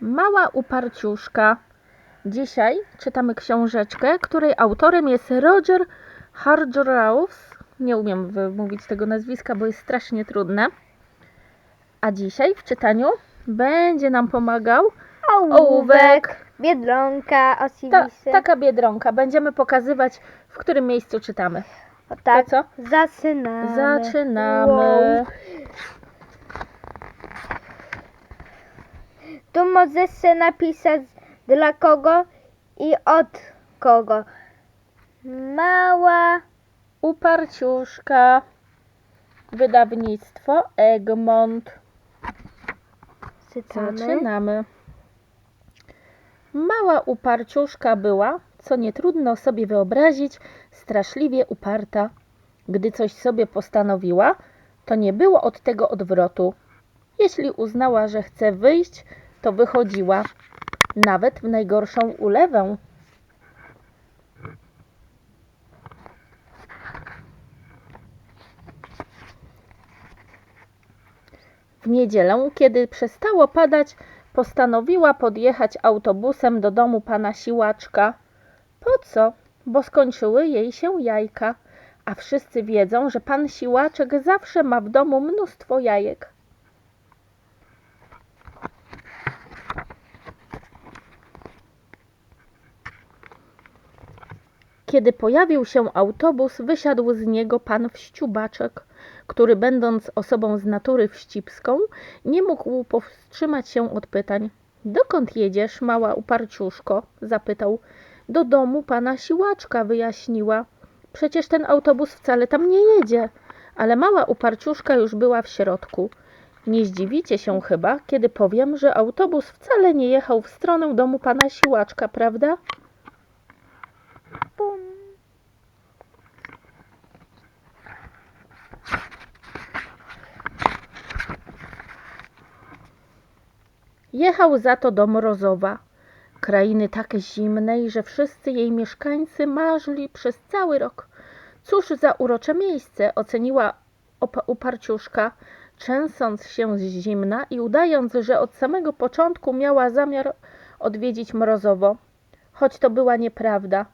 Mała uparciuszka. Dzisiaj czytamy książeczkę, której autorem jest Roger Hargrove. Nie umiem wymówić tego nazwiska, bo jest strasznie trudne. A dzisiaj w czytaniu będzie nam pomagał ołówek. Biedronka, Ta, oczywiście. taka biedronka. Będziemy pokazywać, w którym miejscu czytamy. o, tak. To co? Zaczynamy. Zaczynamy. Wow. Tu możesz się napisać dla kogo i od kogo. Mała Uparciuszka. Wydawnictwo Egmont. czytamy. Zaczynamy. Mała uparciuszka była, co nie trudno sobie wyobrazić, straszliwie uparta. Gdy coś sobie postanowiła, to nie było od tego odwrotu. Jeśli uznała, że chce wyjść, to wychodziła, nawet w najgorszą ulewę. W niedzielę, kiedy przestało padać, postanowiła podjechać autobusem do domu pana Siłaczka. Po co? Bo skończyły jej się jajka, a wszyscy wiedzą, że pan Siłaczek zawsze ma w domu mnóstwo jajek. Kiedy pojawił się autobus, wysiadł z niego pan Wściubaczek, który będąc osobą z natury wścibską, nie mógł powstrzymać się od pytań. Dokąd jedziesz, mała uparciuszko? zapytał. Do domu pana Siłaczka, wyjaśniła. Przecież ten autobus wcale tam nie jedzie. Ale mała uparciuszka już była w środku. Nie zdziwicie się chyba, kiedy powiem, że autobus wcale nie jechał w stronę domu pana Siłaczka, prawda? Jechał za to do Mrozowa, krainy tak zimnej, że wszyscy jej mieszkańcy marzli przez cały rok. Cóż za urocze miejsce, oceniła uparciuszka, trzęsąc się z zimna i udając, że od samego początku miała zamiar odwiedzić Mrozowo. Choć to była nieprawda,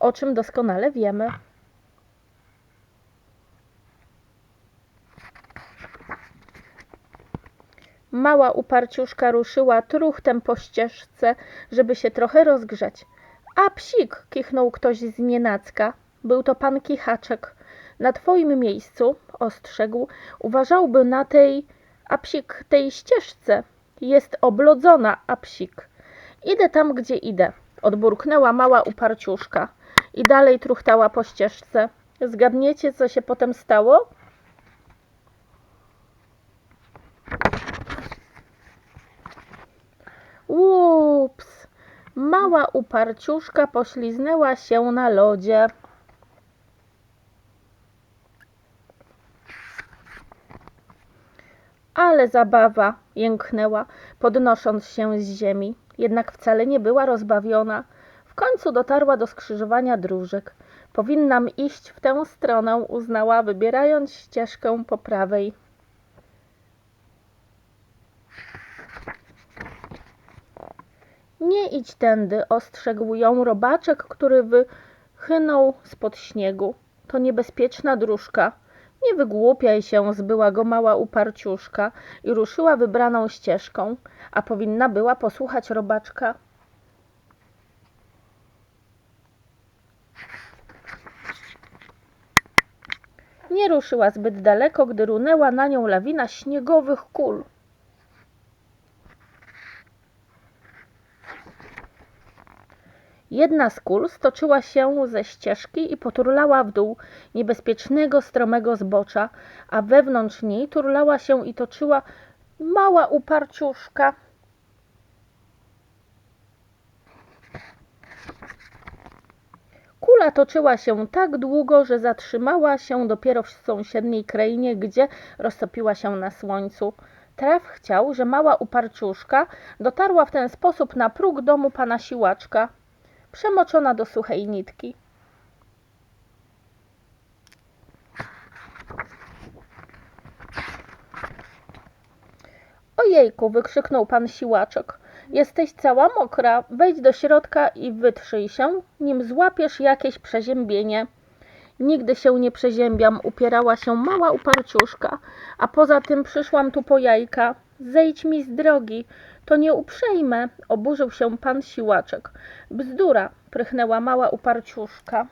o czym doskonale wiemy. Mała uparciuszka ruszyła truchtem po ścieżce, żeby się trochę rozgrzać. A psik! kichnął ktoś z nienacka. Był to pan Kichaczek. Na twoim miejscu, ostrzegł, uważałby na tej, a psik, tej ścieżce. Jest oblodzona, a psik. Idę tam, gdzie idę, odburknęła mała uparciuszka i dalej truchtała po ścieżce. Zgadniecie, co się potem stało? Ups! Mała uparciuszka pośliznęła się na lodzie. Ale zabawa! jęknęła, podnosząc się z ziemi. Jednak wcale nie była rozbawiona. W końcu dotarła do skrzyżowania dróżek. Powinnam iść w tę stronę, uznała, wybierając ścieżkę po prawej. Nie idź tędy, ostrzegł ją robaczek, który wychynął spod śniegu. To niebezpieczna dróżka. Nie wygłupiaj się, zbyła go mała uparciuszka i ruszyła wybraną ścieżką, a powinna była posłuchać robaczka. Nie ruszyła zbyt daleko, gdy runęła na nią lawina śniegowych kul. Jedna z kul stoczyła się ze ścieżki i poturlała w dół niebezpiecznego, stromego zbocza, a wewnątrz niej turlała się i toczyła mała uparciuszka. Kula toczyła się tak długo, że zatrzymała się dopiero w sąsiedniej krainie, gdzie roztopiła się na słońcu. Traf chciał, że mała uparciuszka dotarła w ten sposób na próg domu pana Siłaczka przemoczona do suchej nitki. Ojejku, wykrzyknął pan siłaczek. Jesteś cała mokra. Wejdź do środka i wytrzyj się, nim złapiesz jakieś przeziębienie. Nigdy się nie przeziębiam, upierała się mała uparciuszka. A poza tym przyszłam tu po jajka. Zejdź mi z drogi, to nie uprzejme, oburzył się pan siłaczek. Bzdura, prychnęła mała uparciuszka.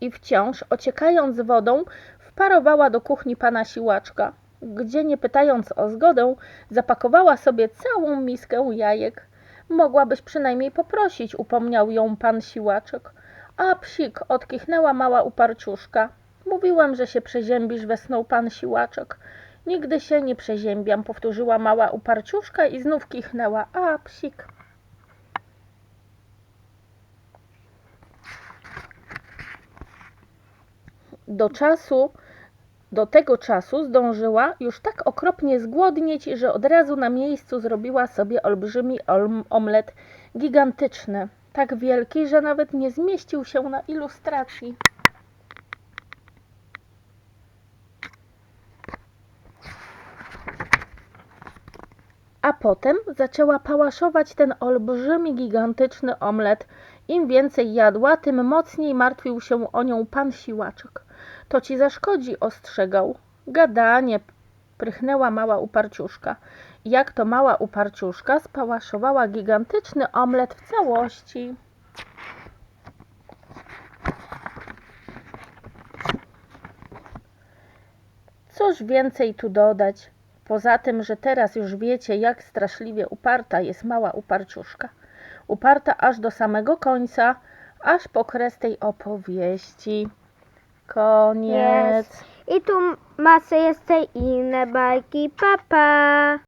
I wciąż, ociekając wodą, wparowała do kuchni pana siłaczka, gdzie nie pytając o zgodę, zapakowała sobie całą miskę jajek. Mogłabyś przynajmniej poprosić, upomniał ją pan siłaczek. A psik, odkichnęła mała uparciuszka. Mówiłem, że się przeziębisz, wesnął pan siłaczek. Nigdy się nie przeziębiam, powtórzyła mała uparciuszka i znów kichnęła. A psik. Do czasu, do tego czasu zdążyła już tak okropnie zgłodnieć, że od razu na miejscu zrobiła sobie olbrzymi omlet gigantyczny, tak wielki, że nawet nie zmieścił się na ilustracji. Potem zaczęła pałaszować ten olbrzymi, gigantyczny omlet. Im więcej jadła, tym mocniej martwił się o nią pan siłaczek. To ci zaszkodzi, ostrzegał. Gadanie, prychnęła mała uparciuszka. Jak to mała uparciuszka spałaszowała gigantyczny omlet w całości. Cóż więcej tu dodać? Poza tym, że teraz już wiecie, jak straszliwie uparta jest mała uparciuszka. Uparta aż do samego końca, aż po kres tej opowieści. Koniec. I tu masę jeszcze inne bajki, papa. Pa.